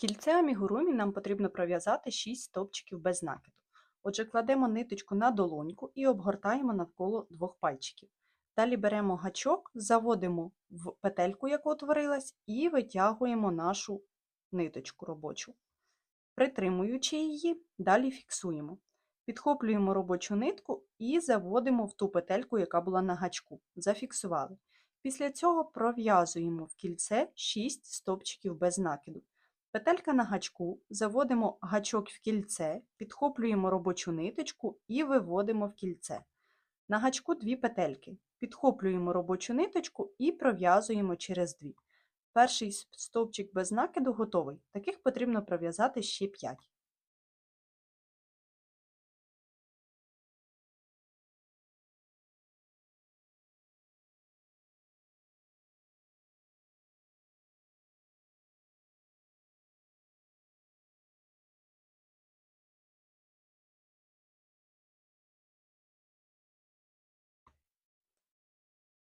кільце амігурумі нам потрібно пров'язати 6 стовпчиків без накиду. Отже, кладемо ниточку на долоньку і обгортаємо навколо двох пальчиків. Далі беремо гачок, заводимо в петельку, яка утворилась, і витягуємо нашу ниточку робочу. Притримуючи її, далі фіксуємо. Підхоплюємо робочу нитку і заводимо в ту петельку, яка була на гачку. Зафіксували. Після цього пров'язуємо в кільце 6 стовпчиків без накиду. Петелька на гачку, заводимо гачок в кільце, підхоплюємо робочу ниточку і виводимо в кільце. На гачку дві петельки. Підхоплюємо робочу ниточку і пров'язуємо через дві. Перший стовпчик без накиду готовий. Таких потрібно пров'язати ще 5.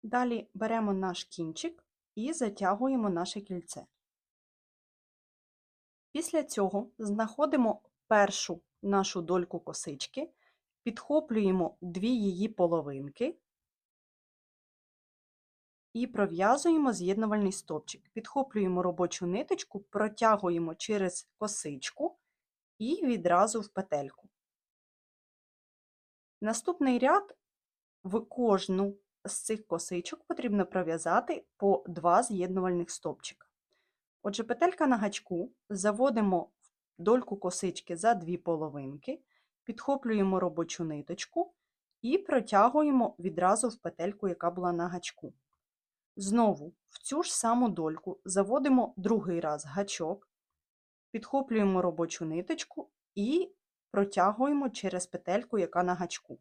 Далі беремо наш кінчик і затягуємо наше кільце. Після цього знаходимо першу нашу дольку косички, підхоплюємо дві її половинки і пров'язуємо з'єднувальний стовпчик. Підхоплюємо робочу ниточку, протягуємо через косичку і відразу в петельку. Наступний ряд в кожну з цих косичок потрібно пров'язати по два з'єднувальних стовпчика. Отже, петелька на гачку, заводимо в дольку косички за дві половинки, підхоплюємо робочу ниточку і протягуємо відразу в петельку, яка була на гачку. Знову в цю ж саму дольку заводимо другий раз гачок, підхоплюємо робочу ниточку і протягуємо через петельку, яка на гачку.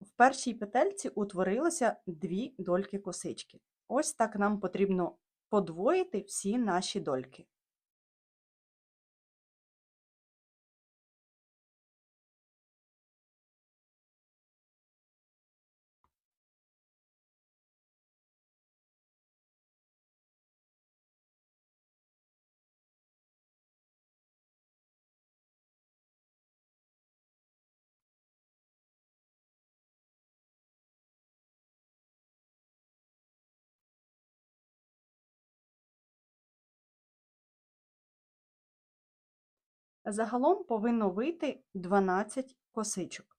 В першій петельці утворилося дві дольки косички. Ось так нам потрібно подвоїти всі наші дольки. Загалом повинно вийти 12 косичок.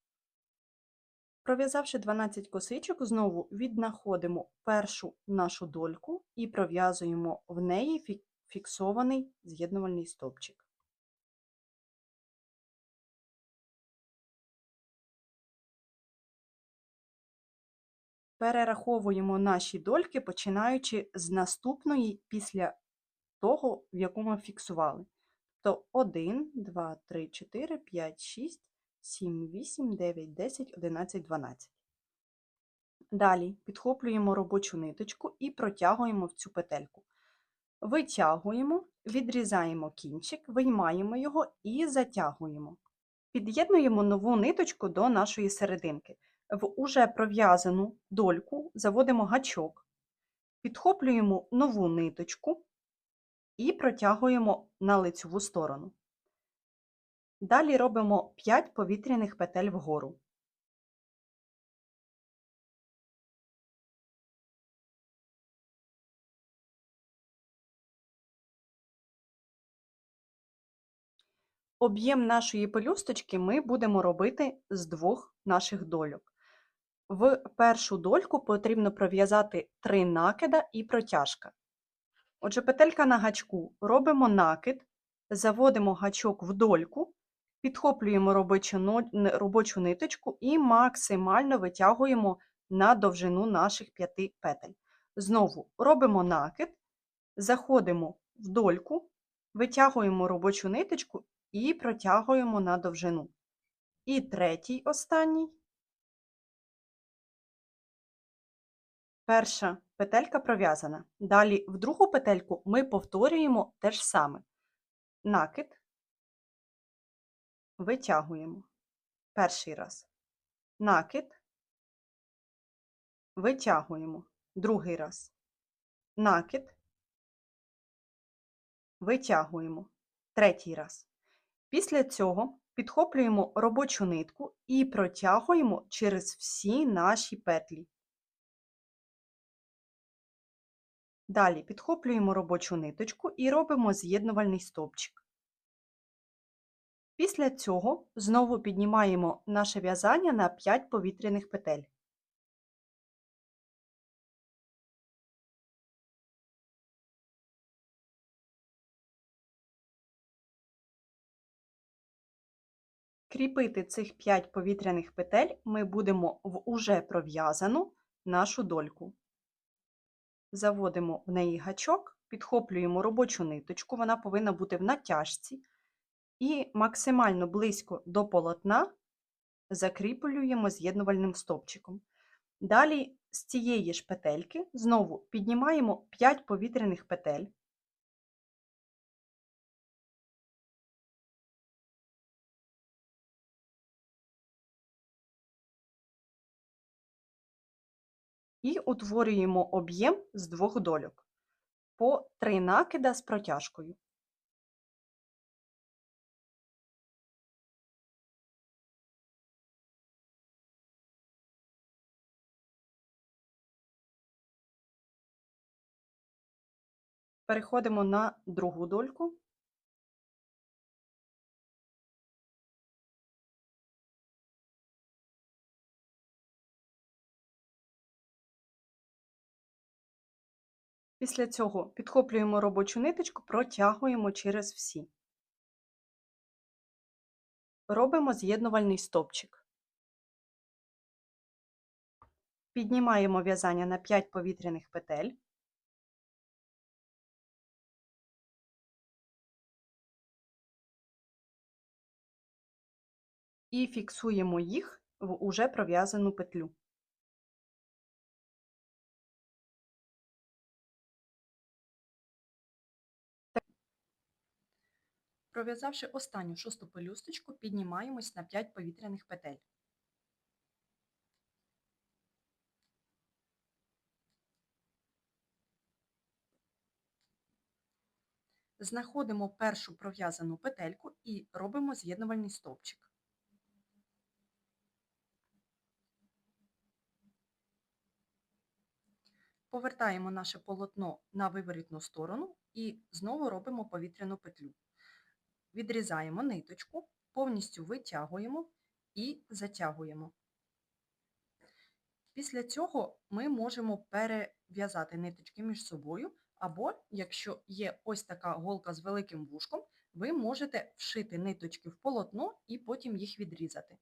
Пров'язавши 12 косичок, знову віднаходимо першу нашу дольку і пров'язуємо в неї фіксований з'єднувальний стовпчик. Перераховуємо наші дольки, починаючи з наступної після того, в яку ми фіксували то 1, 2, 3, 4, 5, 6, 7, 8, 9, 10, 11, 12. Далі підхоплюємо робочу ниточку і протягуємо в цю петельку. Витягуємо, відрізаємо кінчик, виймаємо його і затягуємо. Під'єднуємо нову ниточку до нашої серединки. В уже пров'язану дольку заводимо гачок, підхоплюємо нову ниточку, і протягуємо на лицьову сторону. Далі робимо 5 повітряних петель вгору. Об'єм нашої пелюсточки ми будемо робити з двох наших дольок. В першу дольку потрібно пров'язати 3 накида і протяжка. Отже, петелька на гачку робимо накид, заводимо гачок в дольку, підхоплюємо робочу, ниточку і максимально витягуємо на довжину наших п'яти петель. Знову робимо накид, заходимо в дольку, витягуємо робочу ниточку і протягуємо на довжину. І третій останній. Перша петелька пров'язана. Далі в другу петельку ми повторюємо те ж саме. Накид, витягуємо. Перший раз. Накид, витягуємо. Другий раз. Накид, витягуємо. Третій раз. Після цього підхоплюємо робочу нитку і протягуємо через всі наші петлі. Далі підхоплюємо робочу ниточку і робимо з'єднувальний стовпчик. Після цього знову піднімаємо наше в'язання на 5 повітряних петель. Кріпити цих 5 повітряних петель ми будемо в уже пров'язану нашу дольку. Заводимо в неї гачок, підхоплюємо робочу ниточку, вона повинна бути в натяжці, і максимально близько до полотна закріплюємо з'єднувальним стовпчиком. Далі з цієї ж петельки знову піднімаємо 5 повітряних петель. І утворюємо об'єм з двох дольок по 3 накида з протяжкою. Переходимо на другу дольку. Після цього підхоплюємо робочу ниточку, протягуємо через всі. Робимо з'єднувальний стовпчик. Піднімаємо в'язання на 5 повітряних петель. І фіксуємо їх в уже пров'язану петлю. Пров'язавши останню шосту пелюсточку, піднімаємось на 5 повітряних петель. Знаходимо першу пров'язану петельку і робимо з'єднувальний стовпчик. Повертаємо наше полотно на виворітну сторону і знову робимо повітряну петлю. Відрізаємо ниточку, повністю витягуємо і затягуємо. Після цього ми можемо перев'язати ниточки між собою, або, якщо є ось така голка з великим вушком, ви можете вшити ниточки в полотно і потім їх відрізати.